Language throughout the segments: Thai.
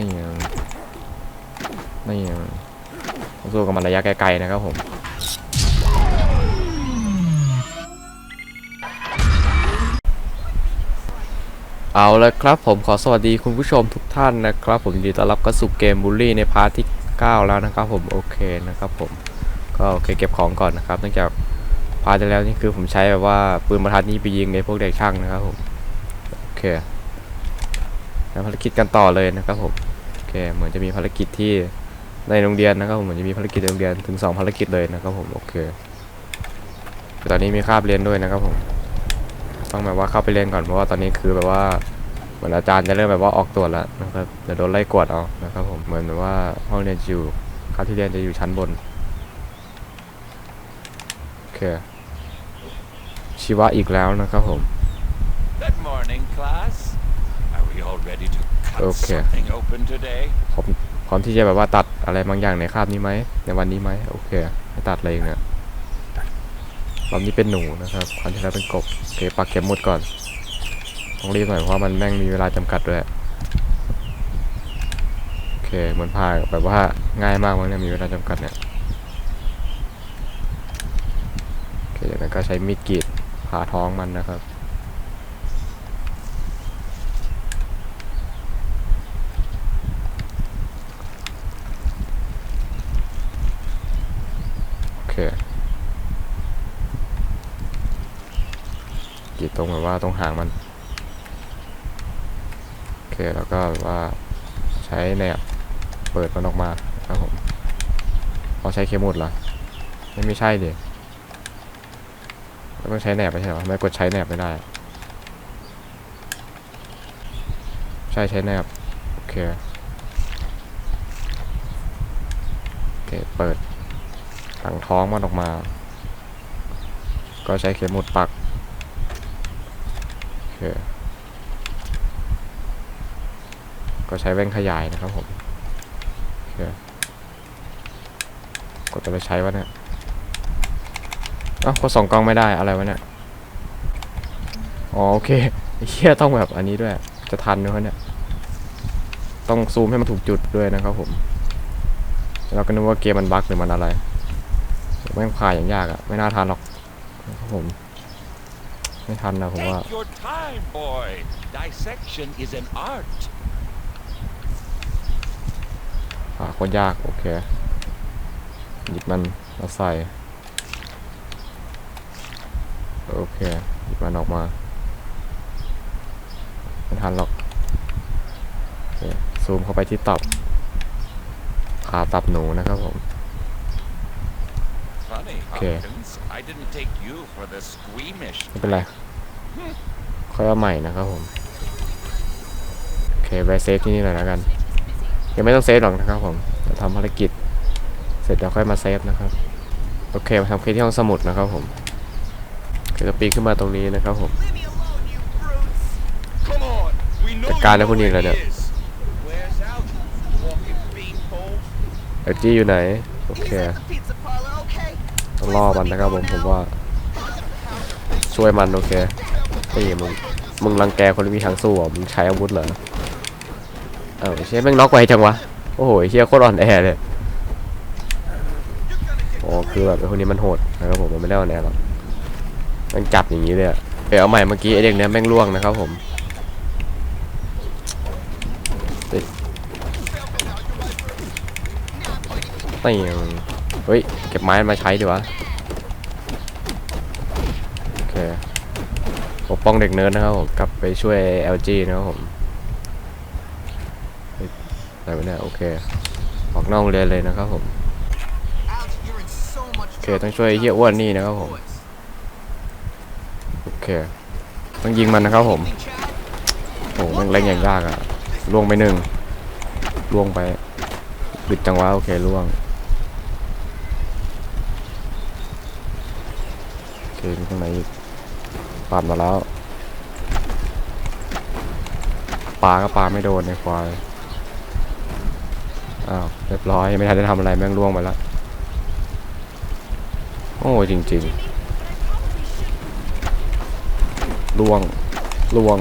นี่ยังนี่ยังต้องสู้กับมันระยะไกลๆนะครับผมเอาละครับผมขอสวัสดีคุณผู้ชมทุกท่านนะครับ ผมยินดีต้อนรับเข้าสู่เกมบูลลี่ในพาร์ทที่ 9 แล้วนะครับผมโอเคนะครับผมก็โอเคเก็บของก่อนนะครับเนื่องจากพาร์ทที่แล้วนี่คือผมใช้แบบว่าปืนประทัดนี้ไปยิงในพวกเด็กช่างนะครับผมโอเคแล้วภารกิจกันต่อเลยนะครับผม เคเหมือนจะมีภารกิจที่ในโรงเรียนนะครับผมเหมือนจะมีภารกิจในโรงเรียนถึง 2 ภารกิจเลยนะครับผมโอเคแต่ตอนนี้มีคาบเรียนด้วยนะครับผมต้องแบบว่าเข้าไปเรียนก่อนเพราะว่าตอนนี้คือแบบว่าเหมือนอาจารย์จะเริ่มแบบว่าออกตรวจแล้วนะครับจะโดนไล่กวดเอานะครับผมเหมือนแบบว่าห้องเรียนจะอยู่คาบที่เรียนจะอยู่ชั้นบนโอเคชีวะอีกแล้วนะครับผม to cut Okay. something open today? พร้อมพร้อมที่จะแบบว่าตัดอะไรบางอย่างในคาบนี้ไหม ในวันนี้ไหมโอเคให้ตัดอะไรอีกเนี่ยรอบนี้เป็นหนูนะครับคราวที่แล้วเป็นกบโอเคปักเข็มหมดก่อน ต้องรีบหน่อยเพราะว่ามันแม่งมีเวลาจำกัดด้วย โอเคเหมือนพาแบบว่าง่ายมากมั้งเนี่ยมีเวลาจำกัดเนี่ย โอเคจากนั้นก็ใช้มีดกรีดผ่าท้องมันนะครับ โอเคก รีดตรงแบบว่าตรงหางมันโอเคแล้วก็ว่าใช้แหนบเปิดมันออกมาครับผมเราใช้เคมหมดเหรอไม่ไม่ใช่ดิต้องใช้แหนบไม่ใช่เหรอไม่กดใช้แหนบไม่ได้อะใช่ใช้แหนบโอเคโอเคเปิดถังท้องมันออกมา ก็ใช้เข็มหมุดปัก เค ก็ใช้แว่นขยายนะครับผมโอเคกดจะไปใช้วะเนี่ยอ้ากดสองกล้องไม่ได้อะไรวะเนี่ยอ๋อโอเคเฮียต้องแบบอันนี้ด้วย จะทันไหมวะเนี่ย ต้องซูมให้มันถูกจุดด้วยนะครับผม เราก็นึกว่าเกมมันบั๊กหรือมันอะไรแม่งผ่าอย่างยากอะไม่น่าทันหรอกครับผม ไม่ทันนะผมว่า Take your time, boy. Dissection is an art. ผ่าโคตรยากโอเค หยิบมันมาใส่ โอเค หยิบมันออกมา ไม่ทันหรอกโอเคซูมเข้าไปที่ตับผ่าตับหนูนะครับผม Funny, Okay. Hopkins. I didn't take you for the squeamish. ไม่เป็นไรค่อยเอาใหม่นะครับผม โอเคไปเซฟที่นี่หน่อยแล้วกัน ยังไม่ต้องเซฟหรอกนะครับผมเดี๋ยวทำภารกิจ เสร็จแล้วค่อยมาเซฟนะครับ โอเคมาทำเคสที่ห้องสมุดนะครับผมก็จะปีนขึ้นมาตรงนี้นะครับผม Come on. We know จัดการแล้ว you พวกนี้ know เลย where เนี่ย it is. Where's out? Walking beanpole. เอลจี้อยู่ไหน โอเค Pizza parlor, okay? ต้องล่อมันนะครับผมผมว่า ช่วยมันโอเคนี่มึงมึงรังแกคนที่มีทางสู้เหรอมึงใช้อาวุธเหรอเอ้าไอ้เชี่ยแม่งน็อกไวจังวะโอ้โหเชี่ยโคตรอ่อนแอเลยอ๋อคือแบบไอ้คนนี้มันโหดนะครับผมมันไม่ได้อ่อนแอหรอกม่งจับอย่างนี้เลยอะไปเอาใหม่เมื่อกี้ไอ้เด็กเนี้ยแม่งล่วงนะครับผมติดไม่ ฮ้ย เก็บไม้มาใช้ดีวะ โอเคปกป้องเด็กเนิร์ดนะครับผมกลับไปช่วย LG นะครับผมอะไรวะเนี่ย โอเคออกนอกเรียนเลยนะครับผมโอเคต้องช่วยเฮียอ้วนนี่นะครับผมโอเค ต้องยิงมันนะครับผมโอ้โหแม่งเล่นอย่างยากอะล่วงไปหนึ่งล่วงไปบิดจังหวะโอเคล่วงโอ เคมีตรงไหนอีกปาดมาแล้วปลาก็ปลาไม่โดนในควาย อ้าวเรียบร้อยไม่ทันได้ทำอะไรแม่งล่วงไปแล้ว โอ้จริงๆล่วงล่วง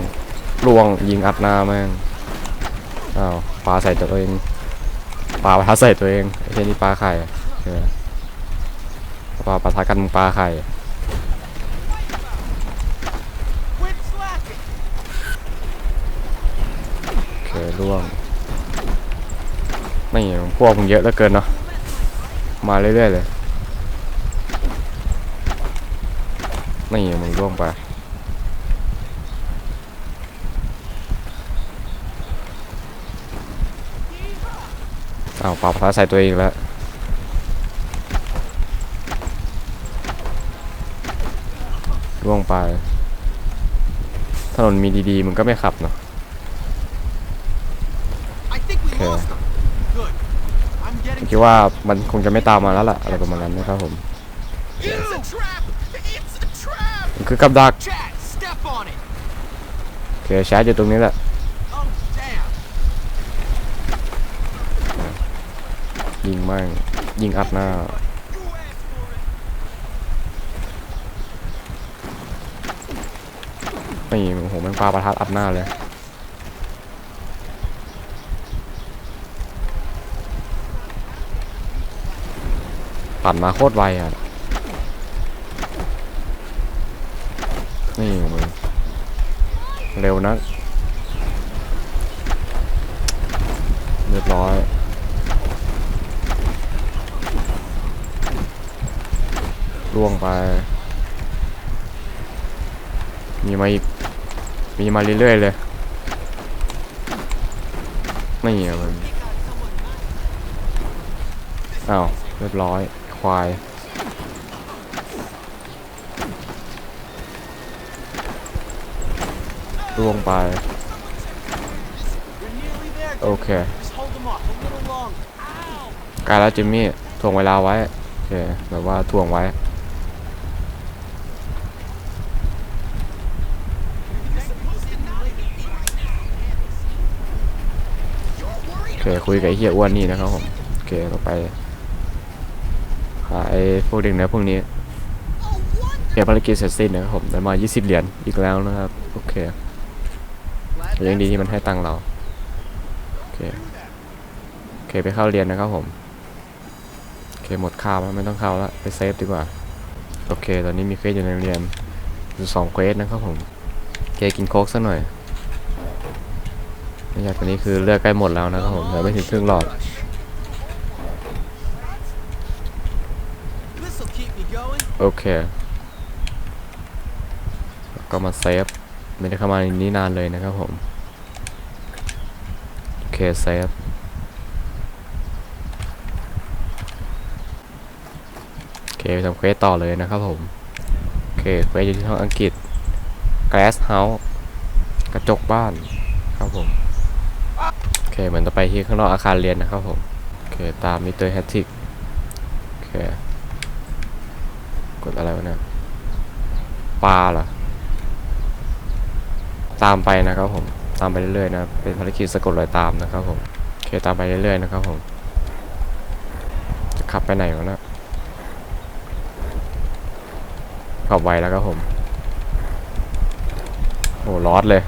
ล่วงยิงอัดหน้าแม่ง อ้าวปลาใส่ตัวเองปลาประทัดใส่ตัวเองไอ้เช่นนี่ปลาไข่ปลาประทัดกันมึงปลาไข่ Quit slacking. โอเค ร่วงไม่พวกมึงเยอะเหลือเกินเนาะมาเรื่อยๆเลยไม่มึงร่วงไปเอาปาประใส่ตัวเองแล้วร่วงไป ถนนมีดีๆมึงก็ไม่ขับเนาะ คิดว่ามันคงจะไม่ตามมาแล้วล่ะอะไรประมาณนั้นนะครับผมมันคือกับดักโอเคแชทอยู่ตรงนี้แหละยิงแม่งยิงอัดหน้าไม่โอ้โหม่งปาประทัดอัดหน้าเลย ปั่นมาโคตรไวอะ นี่มึงเร็วนักเรียบร้อย ล่วงไป มีมาอีก มีมาเรื่อยๆเลยไม่อะมันอ้าว เรียบร้อย ควาย ล่วงไป โอเคกล้แล้วจิมมี่ถ่วงเวลาไว้ โอเค แบบว่าถ่วงไว้ โอเค คุยกับไอเฮียอ้วนนี่นะครับผม โอเคต่อไป ไอ้พวกเด็กเนื้อพวกนี้เก็บภารกิจเสร็จสิ้นนะครับผมได้มา 20 เหรียญอีกแล้วนะครับ โอเคยังดีที่มันให้ตังเรา โอเค โอเคไปเข้าเรียนนะครับผม โอเคหมดข้าวแล้วไม่ต้องเข้าแล้วไปเซฟดีกว่า โอเค ตอนนี้มีเควสอยู่ในเรียนอยู่สองเควสนะครับผมโอเคกินโค้กสักหน่อยนี่ครับตอนนี้คือเลือกใกล้หมดแล้วนะครับผมเหลือไม่ถึงครึ่งหลอด โอเค ก็มาเซฟ ไม่ได้เข้ามาในนี้นานเลยนะครับผม โอเคเซฟโอเคไปทำเควสต่อเลยนะครับผม โอเคเควสอยู่ที่ห้องอังกฤษ Glass House กระจกบ้านครับผม โอเคเหมือนจะไปที่ข้างนอกอาคารเรียนนะครับผม โอเค ตามมิเตอร์แฮตติกโอเค อะไรวะเนี่ยปลาเหรอตามไปนะครับผมตามไปเรื่อยๆนะเป็นภารกิจสะกดรอยตามนะครับผมโอเคตามไปเรื่อยๆนะครับผมจะขับไปไหนวะเนะขับไวแล้วครับผมโอ้ลอดเลย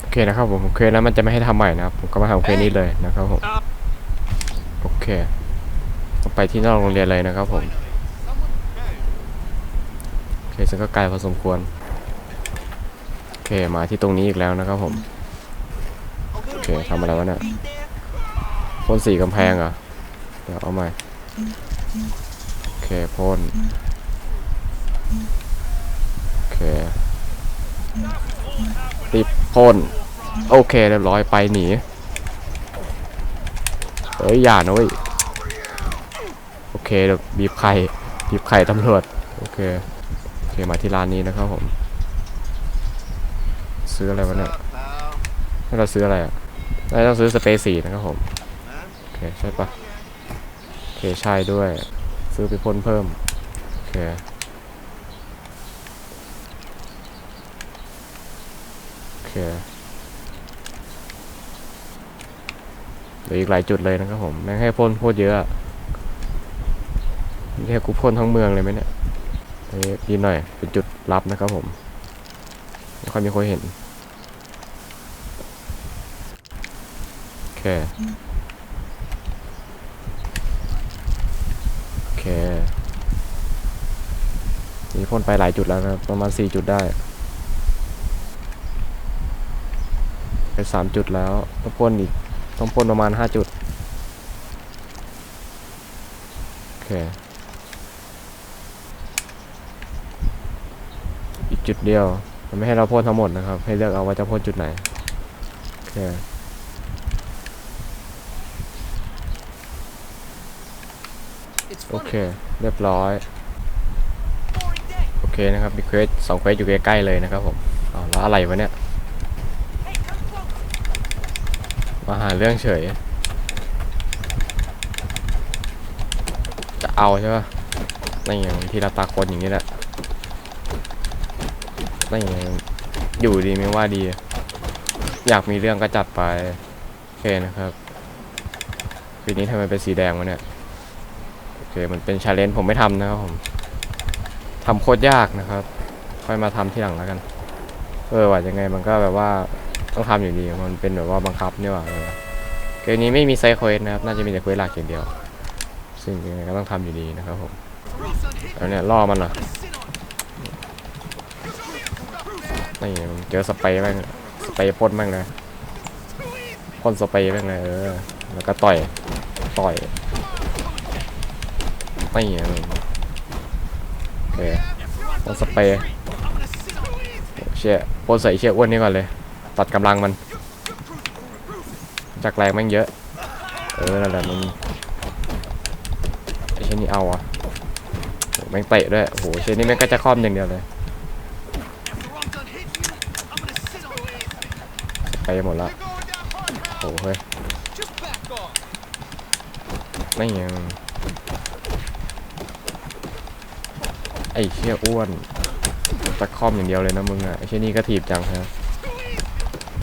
โอเคนะครับผมโอเคแล้วมันจะไม่ให้ทำใหม่นะครับผมก็มาทำเคนี้เลยนะครับผมโอเค ไปที่นอกโรงเรียนเลยนะครับผมโอเคซึ่งก็ไกลพอสมควรโอเคมาที่ตรงนี้อีกแล้วนะครับผม A little Okay, way tama out naman of na. your feet there. พ่นสีกำแพงเหรอะเดี๋ยวเอาใหม่โอเคพ่นโอเครีบพ่นโอเคเรียบร้อยไปหนีเอ้ยอย่านะเว้ย เคเดี๋ยวบีบไข่บีบไข่ตำรวจโอเคโอเคมาที่ร้านนี้นะครับผม ซื้ออะไรวะเนี่ยให้เราซื้ออะไรอะเราต้องซื้อสเปรย์สีนะครับผมโอเคใช่ปะโอเคใช่ด้วย ซื้อไปพ่นเพิ่มโอเคโอเคเหลืออีกหลายจุดเลยนะครับผมแม่งให้พ่นโคตรเยอะ อะนี่ให้กูพ่นทั้งเมืองเลยไหมเนี่ยเอ้ยดีหน่อย เป็นจุดลับนะครับผม ไม่ค่อยมีคนเห็น โอเค โอเคมีพ่นไปหลายจุดแล้วนะครับ ประมาณ4จุดได้ ไป3จุดแล้ว ต้องพ่นอีก ต้องพ่นประมาณ5จุด โอเค อีก จุดเดียว มันไม่ให้เราพ่นทั้งหมดนะครับ ให้เลือกเอาว่าจะพ่นจุดไหนโอเค It's โอ funny. เค เรียบร้อย Boring day. โอเคนะครับมีเควสสองเควสอยู่ใกล้ๆเลยนะครับผมอ้าวแล้วอะไรวะเนี่ย Hey, come close. มาหาเรื่องเฉย จะเอาใช่ปะนี่ไงที่เราตาคนอย่างนี้แหละนี่ ไงอยู่ดีไม่ว่าดี อยากมีเรื่องก็จัดไปโอเคนะครับปีนี้ทำไมเป็นสีแดงวะเนี่ยโอเคมันเป็นชาเลนจ์ผมไม่ทำนะครับผมทำโคตรยากนะครับ ค่อยมาทำที่หลังแล้วกัน เออว่ายังไงมันก็แบบว่าต้องทำอยู่ดีมันเป็นแบบว่าบังคับนี่หว่าเกมนี้ไม่มีไซโคเอสนะครับ น่าจะมีแต่เควสหลักอย่างเดียว ซึ่งยังไงก็ต้องทำอยู่ดีนะครับผมแล้วเนี่ยล่อมันเหรอ นี่เจอสเปรย์แม่งสเปรย์พ่นแม่งเลยพ่นสเปรย์แม่งเลยเออแล้วก็ต่อยต่อยไม่ไงมึงโอเคพ่นสเปรย์เชี่ยพ่นใส่เชี่ยอ้วนนี่ก่อนเลย ตัดกำลังมัน จากแรงแม่งเยอะ เออนั่นแหละมึงไอ้เช่นนี้เอาอะโหแม่งเตะด้วยโอ้โหเช่นนี้แม่งก็จะคล่อมอย่างเดียวเลย it. ไปหมดละโอ้โหเฮ้ยไม่ยังไอ้เชี่ยอ้วนตะคอมอย่างเดียวเลยนะมึงอะไอ้เชี่ยนี่ก็ถีบจังฮะ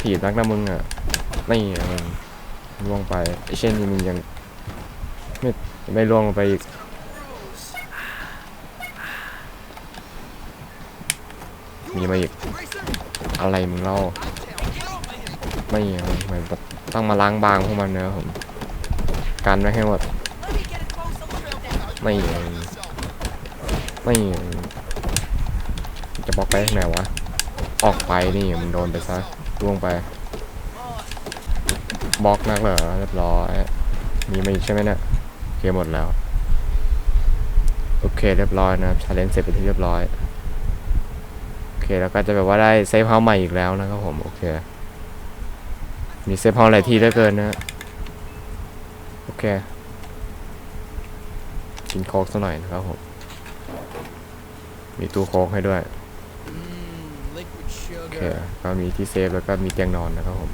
ถีบนักนะมึงอะไม่อะมึงล่วงไปไอ้เช่นนี่มึงยังไม่ไม่ล่วงลงไปอีกมีมาอีกอะไรมึงเล่า ไม่อะมันแบบต้องมาล้างบางพวกมันนะครับผมกันไว้ให้หมดไม่อะไม่อะจะบล็อกไปทางไหนวะออกไปนี่มึงโดนไปซะล่วงไปบล็อกนักเหรอเรียบร้อยมีมาอีกใช่ไหมเนี่ยโอเคหมดแล้วโอเคเรียบร้อยนะครับชาเลนจ์เสร็จไปที่เรียบร้อยโอเคแล้วก็จะแบบว่าได้เซฟเฮาส์ใหม่อีกแล้วนะครับผมโอเค มีเซฟเฮาหลายที่เหลือเกินนะ โอเค กินโค้กสักหน่อยนะครับผม มีตู้โค้กให้ด้วย โอเค ก็มีที่เซฟแล้วก็มีเตียงนอนนะครับผม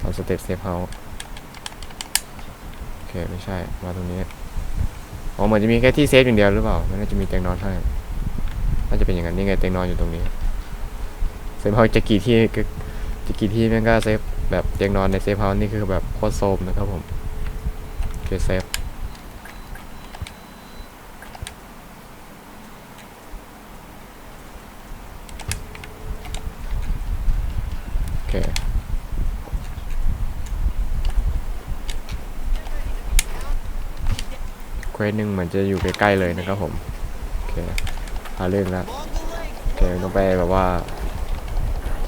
ทำสเต็ปเซฟเฮาโอเค ไม่ใช่ มาตรงนี้ อ๋อ เหมือนจะมีแค่ที่เซฟอย่างเดียวหรือเปล่าไม่น่าจะมีเตียงนอนให้ น่าจะเป็นอย่างนั้น นี่ไงเตียงนอนอยู่ตรงนี้ เซฟเฮาจะกี่ที่จะกี่ที่แม่งก็เซฟ แบบเตียงนอนในเซฟเฮาส์นี่คือแบบโคตรโซมนะครับผมโอเคเซฟโอเคเควสหนึ่งเหมือนจะอยู่ใกล้ๆเลยนะครับผมโอเคหาเรื่องแล้วโอเคต้องไปแบบว่า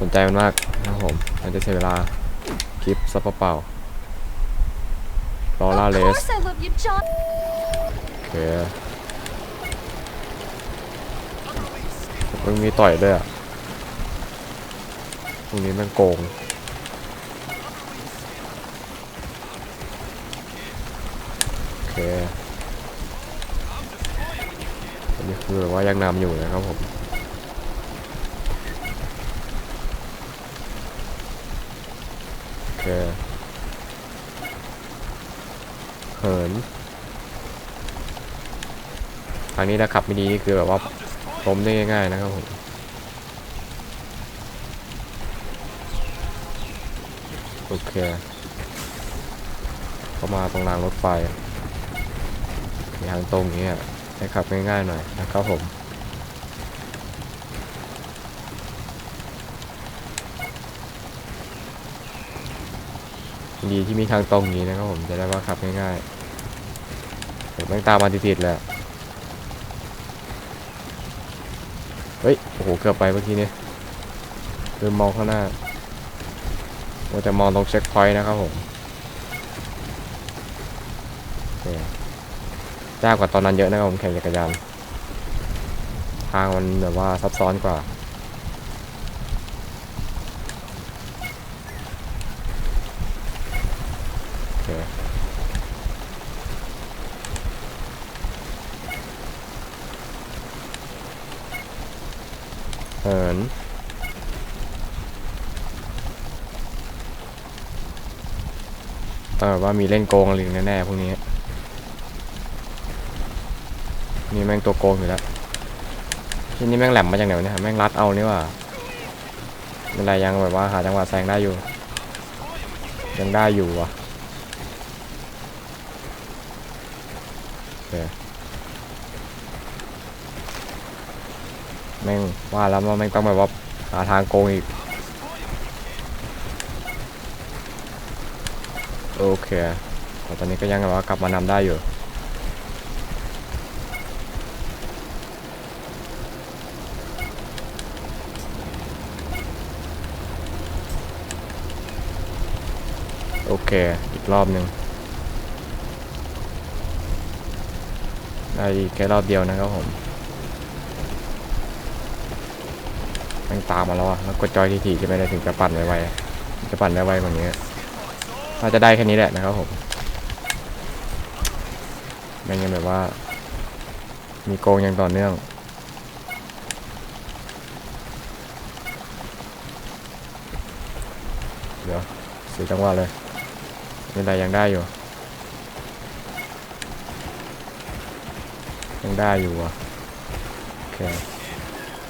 สนใจมันมากนะครับผมมันจะเสียเวลา คลิปซับเปล่าๆรอล่า Of เลส course I love you, John. โอเคมึงมีต่อยด้วยอะพวกนี้มันโกงโอเคอันนี้คือแบบว่ายังนำอยู่นะครับผม โอ เคเหินทางนี้ถ้าขับไม่ดีนี่คือแบบว่าล้มได้ง่ายๆนะครับผมโอเคเข้ามาตรงรางรถไฟมีทางตรงอย่างเงี้ยให้ขับง่ายๆหน่อยนะครับผม ดีที่มีทางตรงนี้นะครับผมจะได้ว่าขับง่ายๆผมแม่งตามมาติดๆเละเฮ้ยโอ้โหเกือบไปเมื่อกี้เนี่ยลืมมองข้างหน้าว่าจะมองตรงเช็คพอยต์นะครับผมยากกว่าตอนนั้นเยอะนะครับผมแข่งจักรยานทางมันแบบว่าซับซ้อนกว่า โอเหินเออว่ามีเล่นโกงอะไรอยู่แน่ๆพวกนี้ นี่แม่งตัวโกงอยู่แล้วที่นี่แม่งแหลมมาจากไหนเนี่ยแม่งรัดเอานี่ว่าเป็นไรยังแบบว่าหาจังหวะแซงได้อยู่ ยังได้อยู่ว่ะโอเคแม่ง ว่าแล้วว่าแม่ต้องแบบว่าหาทางโกงอีก โอเคแต่ตอนนี้ก็ยังแบบว่ากลับมานำได้อยู่โอเค อีกรอบหนึ่งได้แค่รอบเดียวนะครับผม มันตามมาแล้วอะแล้วกดจอยทีๆจะไม่ได้ถึงจะปั่นไวๆจะปั่นได้ไวกว่านี้น่าจะได้แค่นี้แหละนะครับผมไม่งั้นแบบว่า มีโกงอย่างต่อเนื่องเดี๋ยวเสียจังหวะเลยไม่ได้ยังได้อยู่ ยังได้อยู่อะโอเค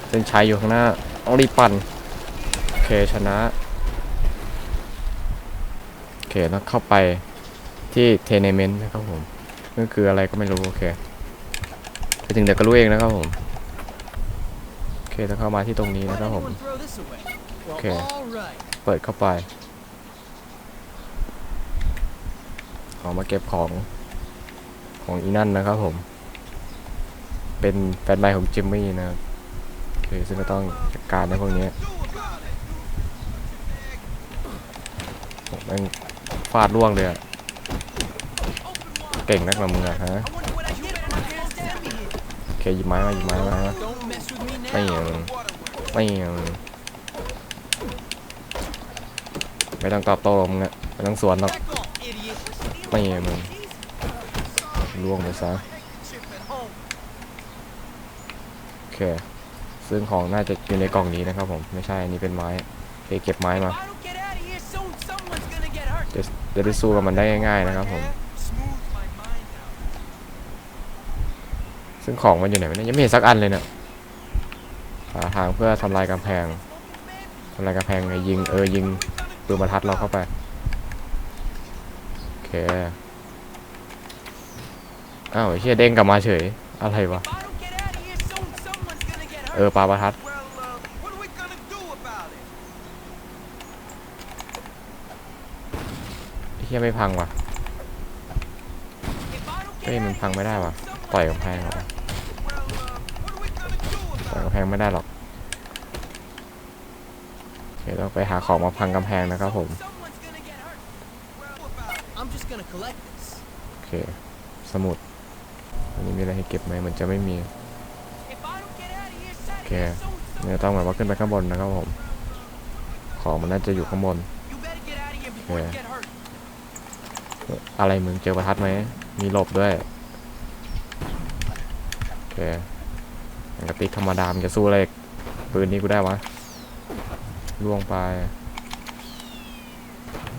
เส้นชัยอยู่ข้างหน้า ต้องรีบปั่นโอเคชนะโอเคแล้วเข้าไปที่เทเนเมนต์นะครับผมนั่นคืออะไรก็ไม่รู้โอเคไปถึงเดี๋ยวก็รู้เองนะครับผมโอเคแล้วเข้ามาที่ตรงนี้นะครับผม anyone throw this away? Well, Okay. all right. เปิดเข้าไปออกมาเก็บของของอีนั่นนะครับผม เป็นแฟนใหม่ของจิมมี่นะครับ โอเคซึ่งก็ต้องจัดการในพวกนี้โอ้แม่งฟาดล่วงเลยอะเก่งนักหนามึงอะฮะโอเคหยิบไม้มาหยิบไม้มาไม่ now. เอาไม่เอาไม่ต้องตอบโต้มึงอะไม่ต้องสวนหรอกไม่เอามึงล่วงไปซะโอเค ซึ่งของน่าจะอยู่ในกล่องนี้นะครับผม ไม่ใช่ อันนี้เป็นไม้โอเคเก็บไม้มา จะจะได้สู้กับมันได้ง่ายๆนะครับผม ซึ่งของมันอยู่ไหนเนี่ยยังไม่เห็นสักอันเลยเนี่ยหาทางเพื่อทำลายกำแพงทำลายกำแพงไงยิงเออยิงปืนบรรทัดเราเข้าไป โอเค อ้าวไอ้เชี่ยเด้งกลับมาเฉย อะไรวะ เออปลาประทัดเฮียไม่พังวะเฮ้ยมันพังไม่ได้วะต่อยกับแพงหรอต่อยกับแพงไม่ได้หรอกเดี๋ยวเราไปหาของมาพังกำแพงนะครับผมโอเคสมุดอันนี้มีอะไรให้เก็บไหมมันจะไม่มี เนี่ยต้องแบบว่าขึ้นไปข้างบนนะครับผม ของมันน่าจะอยู่ข้างบนอะไรมึงเจอประทัดไหม มีหลบด้วย โอเคกระติกธรรมดามจะสู้อะไรปืนนี้กูได้วะล่วงไป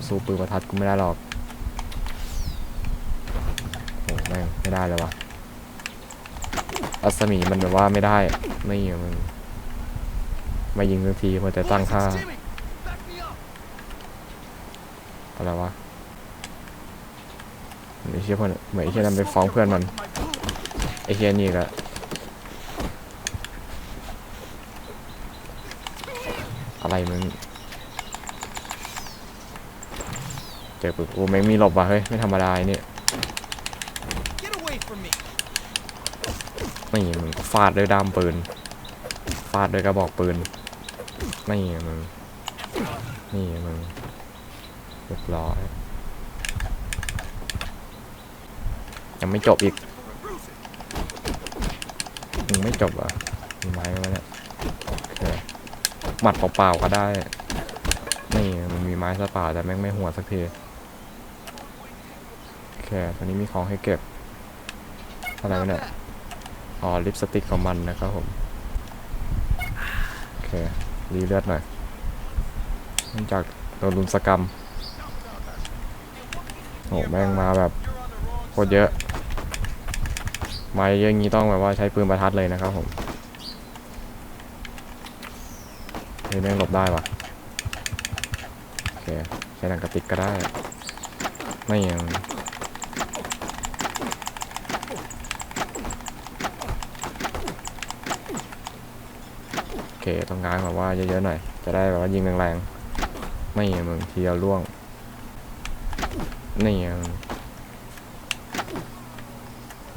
สู้ปืนประทัดกูไม่ได้หรอกโอ้แม่งไม่ได้เลยวะ อัศมีมันแบบว่าไม่ได้ไม่อะมึงไม่ยิงสักทีมันจะตั้งค่า อะไรวะไอ้เชี่ยเพื่อนเหมือนไอ้เชี่ยนั่นไปฟ้องเพื่อนมันไอ้เชี่ยนี่ก็อะไรมึงเจอปืนโอ้แม่งมีหลบว่ะเฮ้ยไม่ธรรมดาไอ้นี่ Get ไม่มึงก็ฟาดด้วยด้ามปืน ฟาดด้วยกระบอกปืน ไม่มึง นี่มึงเรียบร้อย ยังไม่จบอีก มึงไม่จบอะมีไม้ไหมเนี่ยโอเคหมัดเปล่าๆก็ได้ นี่มันมีไม้สเปล่าแต่แม่งไม่หัวสักทีโอเคตอนนี้มีของให้เก็บอะไรเนี่ย อ๋อลิปสติกของมันนะครับผมโอเครีเลือดหน่อยนองจากโดนลุมสกรรมโอ้แม่งมาแบบโคตรเยอะมาเยอะงนี้ต้องแบบว่าใช้ปืนประทัดเลยนะครับผมเฮ้ยแม่งหลบได้ว่ะโอเคใช้หนังกระติกก็ได้ ไม่ยัง โอเค ต้องงางแบบว่าเยอะๆหน่อย จะได้แบบว่ายิงแรงๆ ไม่มึงทีเดียวล่วง นี่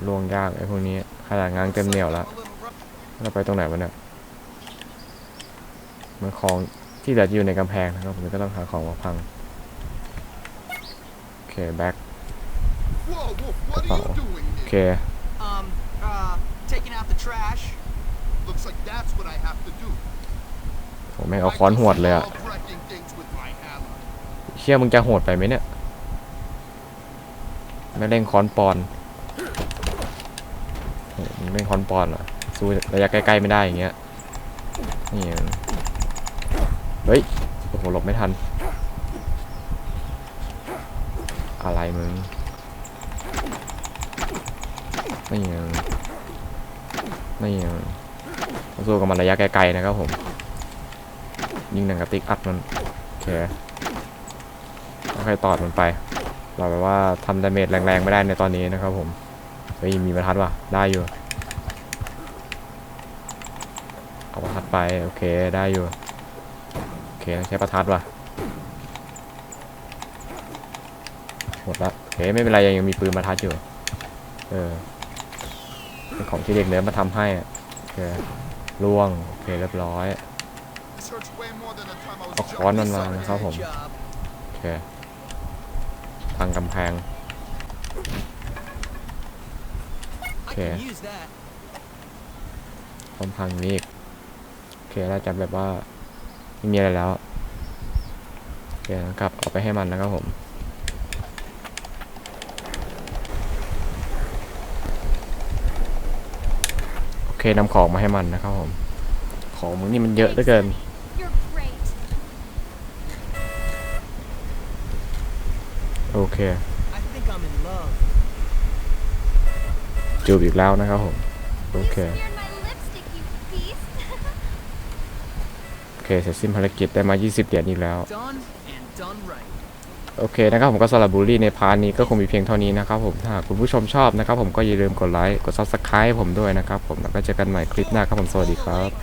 ล่วงยากไอ้พวกนี้ขนาดงางเต็มเหนียวแล้วเราไปตรงไหนวะเนี่ยมันของที่เหลือจะอยู่ในกำแพงนะครับผมก็ต้องหาของมาพังโอเคแบ็ค Whoa, whoa, what are you doing โอเค Um, uh, taking out the trash. Looks like that's what I have to do. ผมไม่งเอาค้อนหวดเลยอะ Love wrecking things with my hammer. เชี่ยมึงจะโหดไปไหมเนี่ย ไม่เล่นค้อนปอนโหมึงเล่นค้อนปอนเหรอสู้ระยะใกล้ๆไม่ได้อย่างเงี้ย นี่มึงเฮ้ย โอ้โหหลบไม่ทัน อะไรมึงนี่มึงนี่มึงต้อง สู้กับมันระยะไกลๆนะครับผมยิงหนังกระติกอัดมันโอเคค่อยตอดมันไป เราแบบว่าทำดาเมจแรงๆไม่ได้ในตอนนี้นะครับผมเฮ้ยมีประทัดว่ะได้อยู่เอาประทัดไปโอเคได้อยู่โอเคใช้ประทัดว่ะหมดละโอเคไม่เป็นไรยังมีปืนประทัดอยู่เออเป็นของที่เด็กเนื้อมาทำให้โอเค ล่วง โอเค เรียบร้อย เอาค้อนมันมานะครับผม โอเคพังกำแพง I Okay. can use that. พร้อมพังนี้อีก โอเคเราจะแบบว่า ไม่มีอะไรแล้ว โอเคนะครับ เอาไปให้มันนะครับผม เคนำของมาให้มันนะครับผม ของมึงนี่มันเยอะเหลือเกิน โอเค จูบอีกแล้วนะครับผม โอเค โอเค เสร็จสิ้นภารกิจได้มา 20 เหรียญอีกแล้ว Done and done right. โอเคนะครับผมก็สำหรับบูลลี่ในพาร์ทนี้ก็คงมีเพียงเท่านี้นะครับผมถ้าคุณผู้ชมชอบนะครับผมก็อย่าลืมกดไลค์กด subscribe ผมด้วยนะครับผมแล้วก็เจอกันใหม่คลิปหน้าครับผมสวัสดีครับ